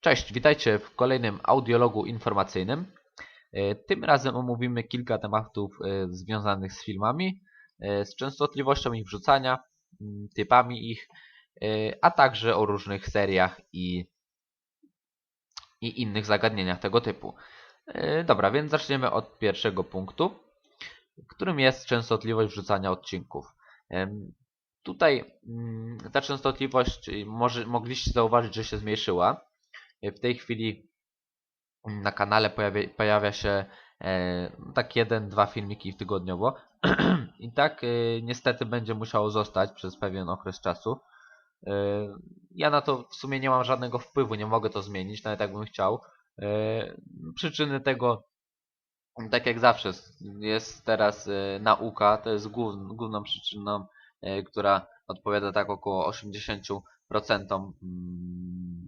Cześć, witajcie w kolejnym audiologu informacyjnym. E, Tym razem omówimy kilka tematów e, związanych z filmami, e, z częstotliwością ich wrzucania, mm, typami ich, a także o różnych seriach i, i innych zagadnieniach tego typu. Dobra, więc zaczniemy od pierwszego punktu, którym jest częstotliwość wrzucania odcinków. Tutaj mm, ta częstotliwość może, mogliście zauważyć, że się zmniejszyła. W tej chwili na kanale pojawia, pojawia się e, tak jeden, dwa filmiki tygodniowo. I tak e, niestety będzie musiało zostać przez pewien okres czasu. E, ja na to w sumie nie mam żadnego wpływu, nie mogę to zmienić, nawet jakbym chciał. E, przyczyny tego, tak jak zawsze, jest teraz e, nauka, to jest główn, główną przyczyną, e, która odpowiada tak około 80% mm,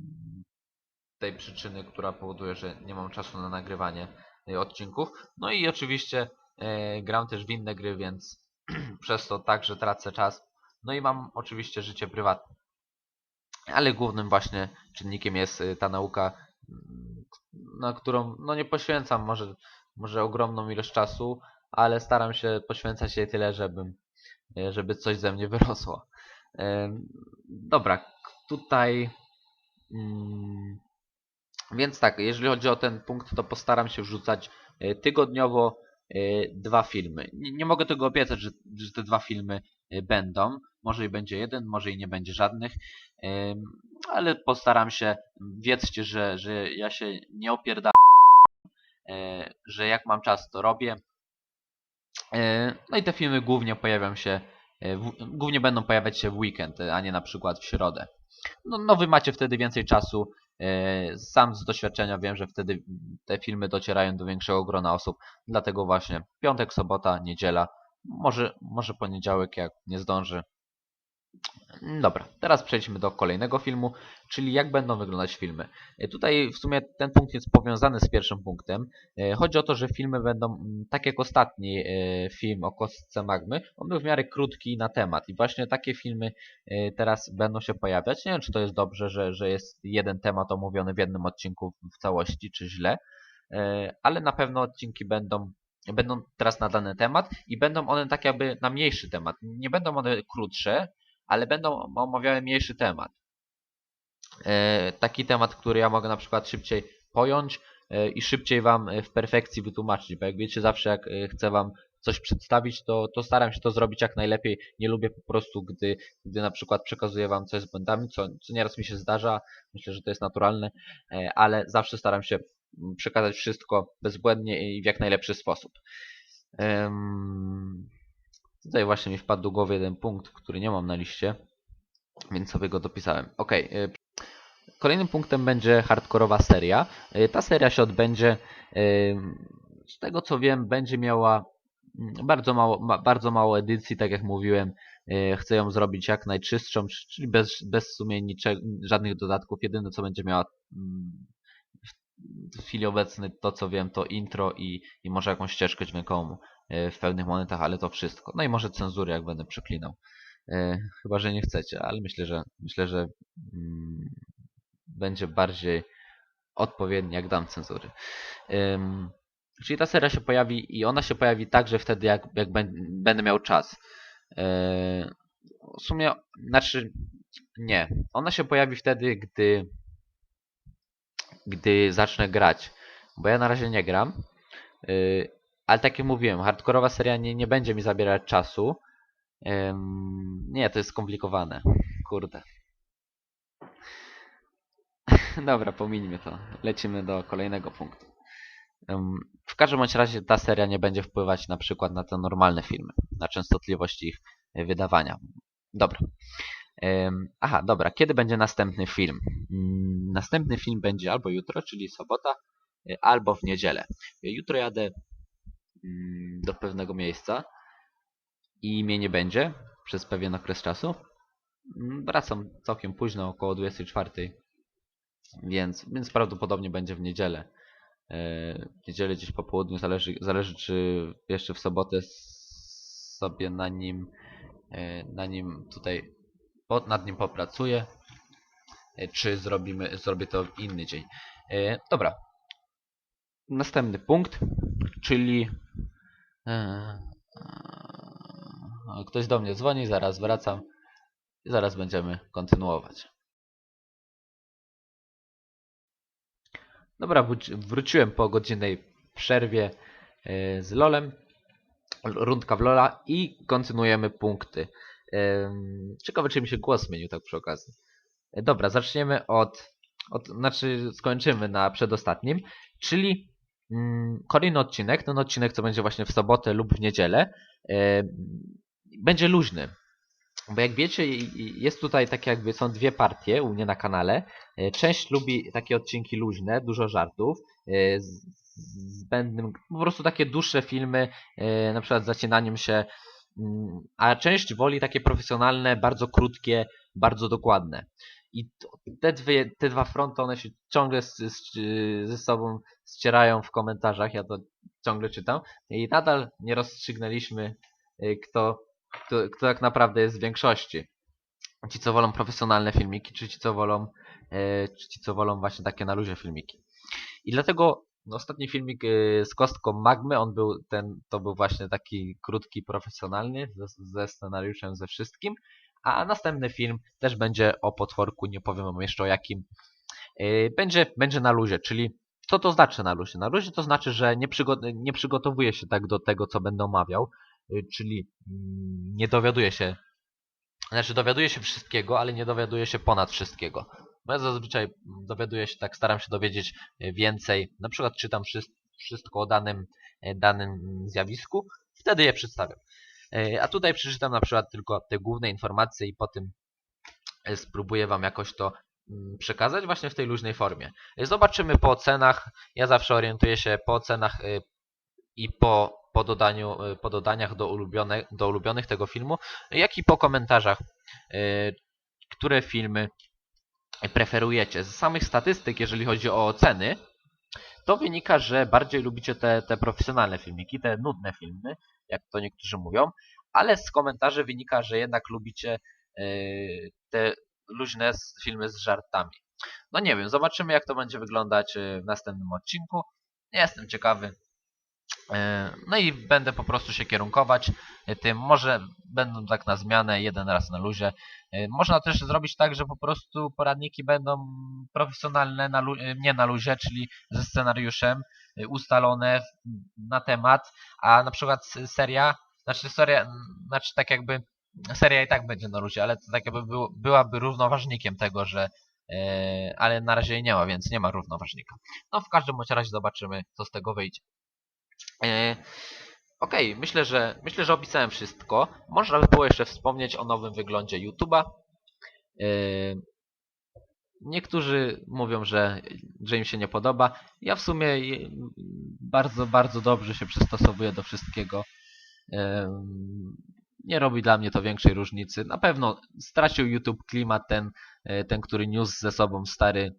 tej przyczyny, która powoduje, że nie mam czasu na nagrywanie e, odcinków. No i oczywiście e, gram też w inne gry, więc przez to także tracę czas. No i mam oczywiście życie prywatne. Ale głównym właśnie czynnikiem jest e, ta nauka, na którą no nie poświęcam może, może ogromną ilość czasu, ale staram się poświęcać jej tyle, żebym, żeby coś ze mnie wyrosło. Dobra, tutaj mm, więc tak, jeżeli chodzi o ten punkt, to postaram się wrzucać e, tygodniowo e, dwa filmy. Nie, mogę tego obiecać, że, że te dwa filmy e, będą. Może i będzie jeden, może i nie będzie żadnych. Ale postaram się. Wiedzcie, że, że ja się nie opierdalam, e, że jak mam czas, to robię. No i te filmy głównie pojawią się, głównie będą pojawiać się w weekend, a nie na przykład w środę. No, no wy macie wtedy więcej czasu. E, Sam z doświadczenia wiem, że wtedy te filmy docierają do większego grona osób. Dlatego właśnie piątek, sobota, niedziela, może, może poniedziałek, jak nie zdąży. Dobra, teraz przejdźmy do kolejnego filmu, czyli jak będą wyglądać filmy. E, Tutaj w sumie ten punkt jest powiązany z pierwszym punktem. E, Chodzi o to, że filmy będą, mm, tak jak ostatni e, film o kostce magmy, on był w miarę krótki na temat i właśnie takie filmy teraz będą się pojawiać. Nie wiem, czy to jest dobrze, że, że jest jeden temat omówiony w jednym odcinku w całości, czy źle, ale na pewno odcinki będą będą teraz na dany temat i będą one tak jakby na mniejszy temat. Nie będą one krótsze, ale będą omawiały mniejszy temat. E, taki temat, który ja mogę na przykład szybciej pojąć e, i szybciej Wam e, w perfekcji wytłumaczyć, bo jak wiecie, zawsze jak chcę Wam coś przedstawić, to, to staram się to zrobić jak najlepiej. Nie lubię po prostu, gdy, gdy na przykład przekazuję Wam coś z błędami, co, co nieraz mi się zdarza, myślę, że to jest naturalne, ale zawsze staram się przekazać wszystko bezbłędnie i w jak najlepszy sposób. Em, Tutaj właśnie mi wpadł do głowy jeden punkt, który nie mam na liście, więc sobie go dopisałem. Ok. Kolejnym punktem będzie hardkorowa seria. Y, Ta seria się odbędzie, ym, z tego co wiem, będzie miała mm, bardzo mało, ma, bardzo mało edycji, tak jak mówiłem. Y, Chcę ją zrobić jak najczystszą, czyli bez, bez w sumie niczego, żadnych dodatków. Jedyne co będzie miała mm, w- chwili obecnej, to co wiem, to intro i, i może jakąś ścieżkę dźwiękową y, w pełnych monetach, ale to wszystko. No i może cenzury, jak będę przeklinał. Y, Chyba, że nie chcecie, ale myślę, że myślę, że mm, będzie bardziej odpowiedni, jak dam cenzury. Czyli ta seria się pojawi i ona się pojawi także wtedy, jak, jak bę- będę miał czas. Yy, w sumie, znaczy, nie. Ona się pojawi wtedy, gdy, gdy zacznę grać. Bo ja na razie nie gram. Ale tak jak mówiłem, hardkorowa seria nie, nie będzie mi zabierać czasu. Nie, to jest skomplikowane. Kurde. Dobra, pomińmy to. Lecimy do kolejnego punktu. W każdym bądź razie ta seria nie będzie wpływać na przykład na te normalne filmy, na częstotliwość ich e, wydawania. Dobra. Aha, dobra. Kiedy będzie następny film? Mm, Następny film będzie albo jutro, czyli sobota, e, albo w niedzielę. Jutro jadę do pewnego miejsca i mnie nie będzie przez pewien okres czasu. Mm, Wracam całkiem późno, około 24. Więc, więc prawdopodobnie będzie w niedzielę. E, W niedzielę gdzieś po południu, zależy, zależy czy jeszcze w sobotę sobie na nim, e, na nim tutaj, nad nim popracuję. e, czy zrobimy, zrobię to w inny dzień. Dobra. Następny punkt, czyli e, e, ktoś do mnie dzwoni, zaraz wracam i zaraz będziemy kontynuować. Dobra, wróci- wróciłem po godzinnej przerwie e, z LOLem, rundka w LOLa i kontynuujemy punkty. Ciekawe, czy mi się głos zmienił tak przy okazji. Dobra, zaczniemy od, od znaczy skończymy na przedostatnim, czyli kolejny odcinek, ten odcinek, co będzie właśnie w sobotę lub w niedzielę, e, będzie luźny. Bo jak wiecie, jest tutaj tak jakby są dwie partie u mnie na kanale. E, Część lubi takie odcinki luźne, dużo żartów, e, zbędnym, po prostu takie dłuższe filmy, na przykład z zacinaniem się, mm, a część woli takie profesjonalne, bardzo krótkie, bardzo dokładne. I te, dwie, te dwa fronty, one się ciągle z, z, ze sobą ścierają w komentarzach, ja to ciągle czytam i nadal nie rozstrzygnęliśmy, e, kto, kto, kto tak naprawdę jest w większości. Ci, co wolą profesjonalne filmiki, czy ci, co wolą, e, czy ci, co wolą właśnie takie na luzie filmiki. I dlatego ostatni filmik e, z kostką Magmy, on był ten, to był właśnie taki krótki, profesjonalny, ze, ze scenariuszem, ze wszystkim. A następny film też będzie o potworku, nie powiem wam jeszcze o jakim. E, Będzie, będzie na luzie, czyli co to znaczy na luzie? Na luzie to znaczy, że nie, przygo- nie przygotowuję się tak do tego, co będę omawiał, y, czyli mm, nie dowiaduję się, znaczy dowiaduję się wszystkiego, ale nie dowiaduję się ponad wszystkiego. Bo ja zazwyczaj mm, dowiaduję się tak, staram się dowiedzieć y, więcej, na przykład czytam wszy- wszystko o danym, y, danym mm, zjawisku, wtedy je przedstawiam. Y, A tutaj przeczytam na przykład tylko te główne informacje i potem y, spróbuję Wam jakoś to mm, przekazać właśnie w tej luźnej formie. Y, Zobaczymy po ocenach. Ja zawsze orientuję się po ocenach y, i po, po, dodaniu, po dodaniach do, ulubione, do ulubionych tego filmu, jak i po komentarzach, które filmy preferujecie. Z samych statystyk, jeżeli chodzi o oceny, to wynika, że bardziej lubicie te, te profesjonalne filmiki, te nudne filmy, jak to niektórzy mówią, ale z komentarzy wynika, że jednak lubicie y, te luźne filmy z żartami. No nie wiem, zobaczymy jak to będzie wyglądać y, w następnym odcinku. Jestem ciekawy. E, No i będę po prostu się kierunkować e, tym. Może będą tak na zmianę, jeden raz na luzie. E, Można też zrobić tak, że po prostu poradniki będą profesjonalne, na nie na luzie, czyli ze scenariuszem ustalone na temat, a na przykład seria, znaczy seria, znaczy tak jakby seria i tak będzie na luzie, ale to tak jakby było, byłaby równoważnikiem tego, że ale na razie jej nie ma, więc nie ma równoważnika. No w każdym bądź razie zobaczymy, co z tego wyjdzie. E, Okej, myślę, że myślę, że opisałem wszystko. Można by było jeszcze wspomnieć o nowym wyglądzie YouTube'a. E, Niektórzy mówią, że, że im się nie podoba. Ja w sumie bardzo, bardzo dobrze się przystosowuję do wszystkiego. Em, Nie robi dla mnie to większej różnicy. Na pewno stracił YouTube klimat ten, e, ten który niósł ze sobą stary,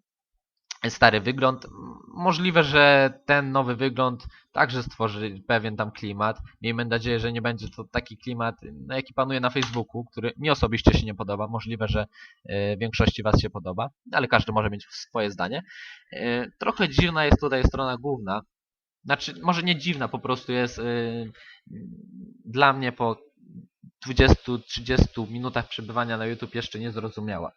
stary wygląd. Możliwe, że ten nowy wygląd także stworzy pewien tam klimat. Miejmy nadzieję, że nie będzie to taki klimat, no, jaki panuje na Facebooku, który mi osobiście się nie podoba. Możliwe, że e, większości Was się podoba, ale każdy może mieć swoje zdanie. E, Trochę dziwna jest tutaj strona główna. Znaczy, może nie dziwna, po prostu jest e, dla mnie po 20-30 minutach przebywania na YouTube jeszcze niezrozumiała.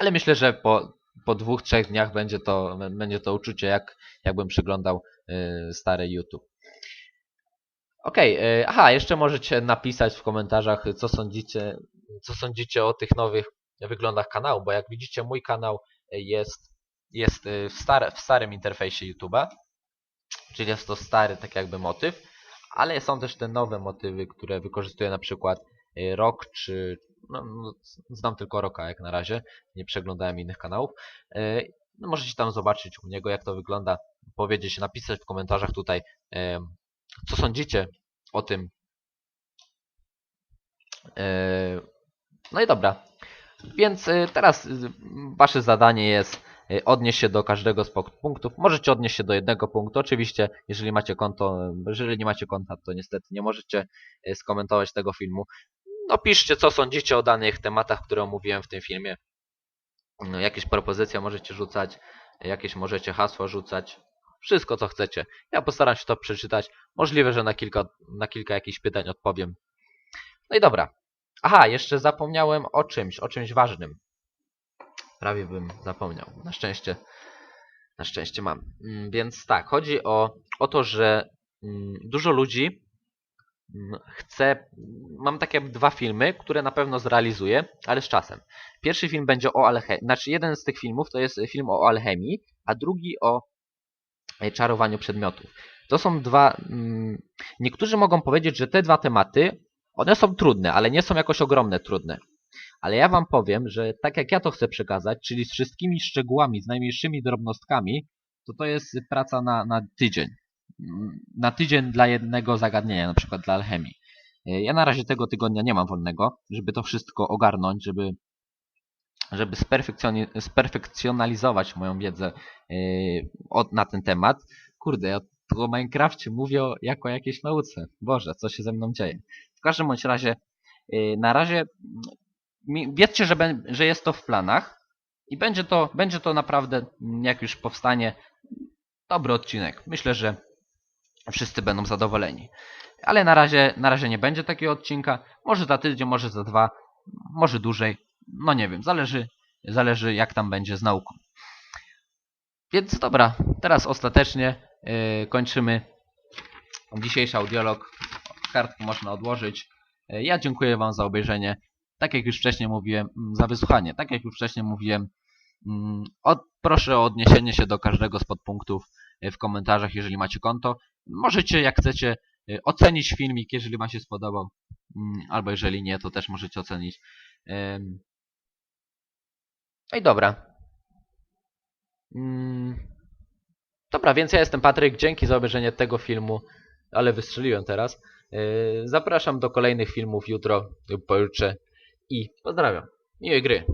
Ale myślę, że po, po dwóch, trzech dniach będzie to, będzie to uczucie, jak, jakbym przeglądał y, stary YouTube. Okej, y, aha, jeszcze możecie napisać w komentarzach, co sądzicie, co sądzicie o tych nowych wyglądach kanału, bo jak widzicie, mój kanał jest, jest y, w, stare, w starym interfejsie YouTube'a, czyli jest to stary, tak jakby motyw, ale są też te nowe motywy, które wykorzystuje na przykład y, Rock, czy no, no, znam tylko Rocka jak na razie, nie przeglądałem innych kanałów. Y, No, możecie tam zobaczyć u niego, jak to wygląda, powiedzieć, napisać w komentarzach tutaj, em, co sądzicie o tym. E, No i dobra. Więc teraz wasze zadanie jest odnieść się do każdego z punktów. Możecie odnieść się do jednego punktu. Oczywiście, jeżeli macie konto, jeżeli nie macie konta, to niestety nie możecie skomentować tego filmu. No piszcie, co sądzicie o danych tematach, które omówiłem w tym filmie. No, jakieś propozycje możecie rzucać, jakieś możecie hasła rzucać. Wszystko co chcecie. Ja postaram się to przeczytać. Możliwe, że na kilka, na kilka jakichś pytań odpowiem. No i dobra. Aha, jeszcze zapomniałem o czymś, o czymś ważnym. Prawie bym zapomniał. Na szczęście, na szczęście mam. Mm, Więc tak, chodzi o, o to, że mm, dużo ludzi mm, chce. Mam takie dwa filmy, które na pewno zrealizuję, ale z czasem. Pierwszy film będzie o alchemii. Znaczy, jeden z tych filmów to jest film o alchemii, a drugi o e, czarowaniu przedmiotów. To są dwa. mm, Niektórzy mogą powiedzieć, że te dwa tematy, one są trudne, ale nie są jakoś ogromne trudne. Ale ja wam powiem, że tak jak ja to chcę przekazać, czyli z wszystkimi szczegółami, z najmniejszymi drobnostkami, to to jest praca na, na tydzień. Mm, Na tydzień dla jednego zagadnienia, na przykład dla alchemii. E, Ja na razie tego tygodnia nie mam wolnego, żeby to wszystko ogarnąć, żeby, żeby sperfekcjonalizować moją wiedzę e, na ten temat. Kurde, ja tu o Minecrafcie mówię jako jakiejś nauce. Boże, co się ze mną dzieje. W każdym bądź razie, e, na razie mi- wiedzcie, że, że jest to w planach i będzie to, będzie to naprawdę, mm, jak już powstanie, dobry odcinek. Myślę, że wszyscy będą zadowoleni. Ale na razie, na razie nie będzie takiego odcinka. Może za tydzień, może za dwa, może dłużej. No nie wiem, zależy, zależy jak tam będzie z nauką. Więc dobra, teraz ostatecznie yy, kończymy dzisiejszy audiolog. Kartkę można odłożyć. Yy, Ja dziękuję Wam za obejrzenie. Tak jak już wcześniej mówiłem, mm, za wysłuchanie. Tak jak już wcześniej mówiłem, mm, od, proszę o odniesienie się do każdego z podpunktów yy, w komentarzach, jeżeli macie konto. Możecie, jak chcecie, yy, ocenić filmik, jeżeli Wam się spodobał. Mm, Albo jeżeli nie, to też możecie ocenić. No i dobra. Mm. Dobra, więc ja jestem Patryk. Dzięki za obejrzenie tego filmu, ale wystrzeliłem teraz. Yy, Zapraszam do kolejnych filmów jutro pojutrze i pozdrawiam. Miłej gry.